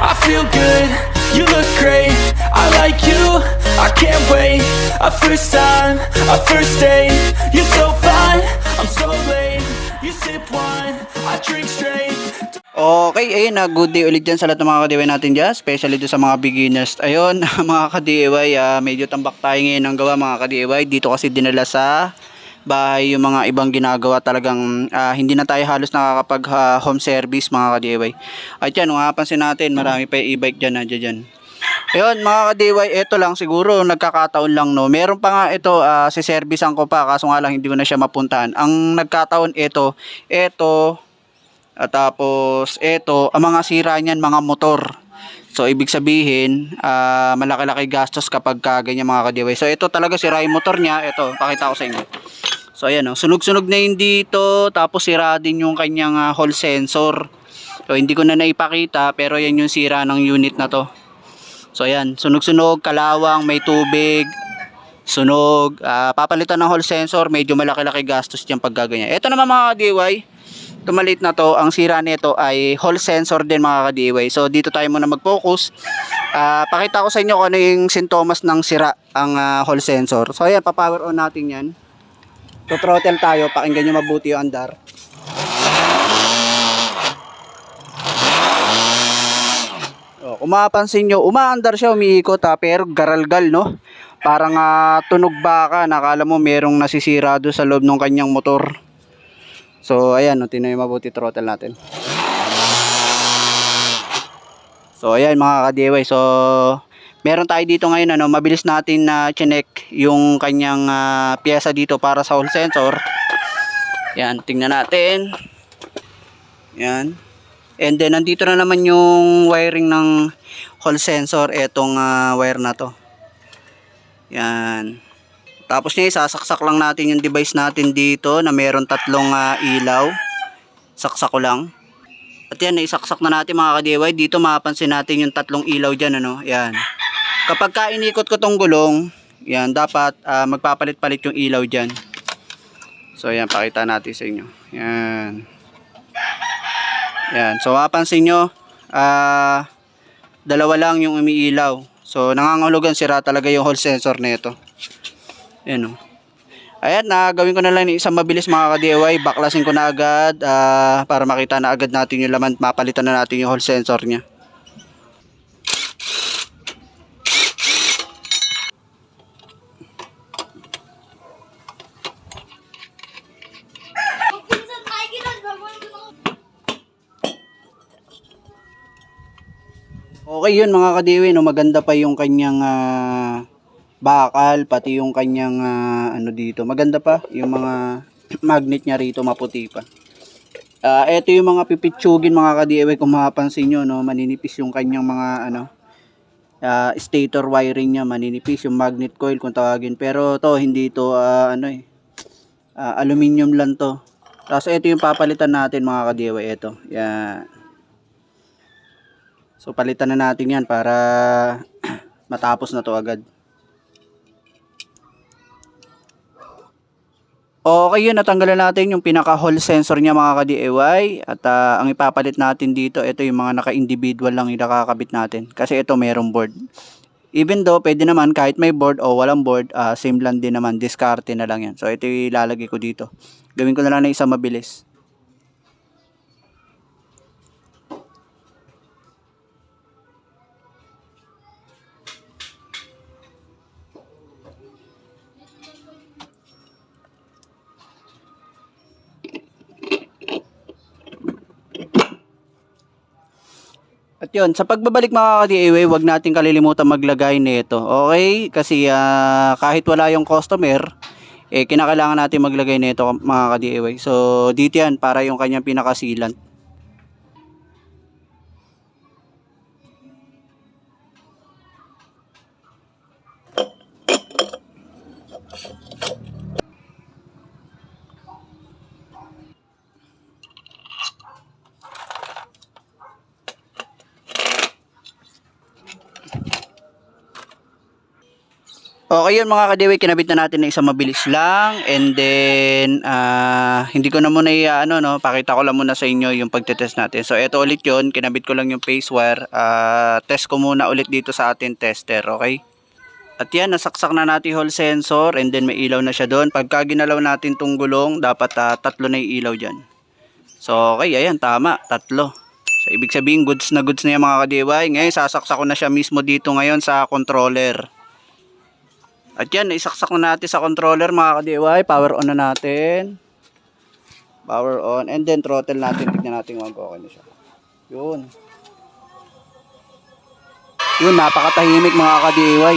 I feel good, you look great. I like you, I can't wait. A first time, a first date. You're so fine, I'm so late. You sip wine, I drink straight. Okay, ayun na, good day ulit dyan sa lahat ng mga ka-DIY natin dyan, especially doon sa mga beginners. Ayun, mga ka-DIY, ah, medyo tambak tayo ngayon ng gawa mga ka-DIY. Dito kasi dinala sa bahay yung mga ibang ginagawa talagang ah, hindi na tayo halos nakakapag ah, home service mga ka-DIY. At yan, mapapansin natin, marami pa yung e-bike dyan, nandiyan dyan. Ayun, mga ka-DIY, ito lang siguro, nagkakataon lang no. Meron pa nga ito, ah, si servicean ko pa, kaso nga lang hindi ko na siya mapuntahan. Ang nagkataon ito, ito, at tapos, eto, ang mga sira niyan, mga motor. So, ibig sabihin, ah, malaki-laki gastos kapag ka ganyan mga kadiway. So, ito talaga sira yung motor niya. Ito, pakita ko sa inyo. So, ayan o. Sunog-sunog na yun dito. Tapos, sira din yung kanyang ah, hall sensor. So, hindi ko na naipakita. Pero, yan yung sira ng unit na to. So, ayan. Sunog-sunog, kalawang, may tubig, sunog. ah, papalitan ng hall sensor. Medyo malaki-laki gastos dyan pag gaganyan. Ito naman mga kadiway tumalit na to, ang sira nito ay hall sensor din mga ka-DIY. So dito tayo muna mag-focus. Ah, pakita ko sa inyo kung ano yung sintomas ng sira ang ah, hall sensor. So ayan, pa-power on natin yan. To throttle tayo, pakinggan nyo mabuti yung andar. Oh, kung mapapansin nyo, umaandar siya, umiikot ha, pero garalgal no. Parang ah, tunog baka, nakala mo merong nasisira doon sa loob ng kanyang motor. So, ayan, no, tinoy mabuti throttle natin. So, ayan mga ka-DIY. So, meron tayo dito ngayon, ano, mabilis natin na chinek yung kanyang ah, pyesa dito para sa hall sensor. Yan, tingnan natin. Yan. And then, nandito na naman yung wiring ng hall sensor. Etong ah, wire na to. Yan. Tapos niya, isasaksak lang natin yung device natin dito na meron tatlong ah, ilaw. Saksak ko lang. At yan, naisaksak na natin mga ka-DIY. Dito mapapansin natin yung tatlong ilaw dyan. Ano? Yan. Kapag ka inikot ko tong gulong, yan, dapat ah, magpapalit-palit yung ilaw dyan. So, yan, pakita natin sa inyo. Yan. Yan. So, mapapansin nyo, ah, dalawa lang yung umiilaw. So, nangangahulugan sira talaga yung hall sensor nito. Ayan o. Ayan, na gawin ko na lang ng isang mabilis mga ka-DIY. Baklasin ko na agad ah, para makita na agad natin yung laman. Mapalitan na natin yung hall sensor niya. Okay yun mga ka-DIY. No? Maganda pa yung kanyang ah, bakal, pati yung kanyang ah, ano dito. Maganda pa yung mga magnet niya rito, maputi pa. Ah, ito yung mga pipitsugin mga ka-DIY kung mapapansin nyo, no, maninipis yung kanyang mga ano ah, stator wiring niya, maninipis yung magnet coil kung tawagin. Pero to hindi to ah, ano eh ah, aluminum lang to. Tapos ito yung papalitan natin mga ka-DIY, ito. Yan. So palitan na natin yan para matapos na to agad. Okay yun, natanggalan natin yung pinaka hall sensor niya mga ka-DIY at ah, ang ipapalit natin dito, ito yung mga naka-individual lang yung nakakabit natin kasi ito mayroong board. Even though pwede naman kahit may board o walang board, ah, same lang din naman, diskarte na lang yan. So ito ilalagay ko dito. Gawin ko na lang na isang mabilis. At yun, sa pagbabalik mga ka-DIY, wag natin kalilimutan maglagay nito. Okay? Kasi ah, kahit wala yung customer, eh kinakailangan natin maglagay nito mga ka-DIY. So, dito yan para yung kanyang pinakasilan. Okay yun mga kadiway, kinabit na natin ng isang mabilis lang and then ah, hindi ko na muna i- ano no, pakita ko lang muna sa inyo yung pagtetest natin. So ito ulit yun, kinabit ko lang yung phase wire. Ah, test ko muna ulit dito sa ating tester, okay? At yan, nasaksak na natin yung hall sensor and then may ilaw na siya doon. Pagka ginalaw natin tong gulong, dapat ah, tatlo na yung ilaw dyan. So okay, ayan, tama, tatlo. So ibig sabihin, goods na goods na yan mga kadiway. Ngayon, sasaksak ko na siya mismo dito ngayon sa controller. At yan, isaksak na natin sa controller mga ka-DIY. Power on na natin. Power on. And then throttle natin. Tignan natin kung okay na siya. Yun. Yun, napakatahimik mga ka-DIY.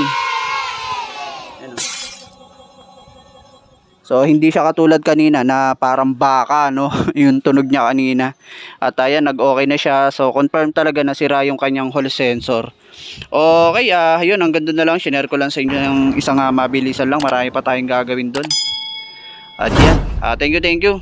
So, hindi siya katulad kanina na parang baka, no? yung tunog niya kanina. At ayan, nag-okay na siya. So, confirm talaga na sira yung kanyang hall sensor. Okay, ah, yun, hanggang doon na lang. Shinare ko lang sa inyo yung isang ah, mabilisan lang. Marami pa tayong gagawin doon. At yan, ah, thank you, thank you.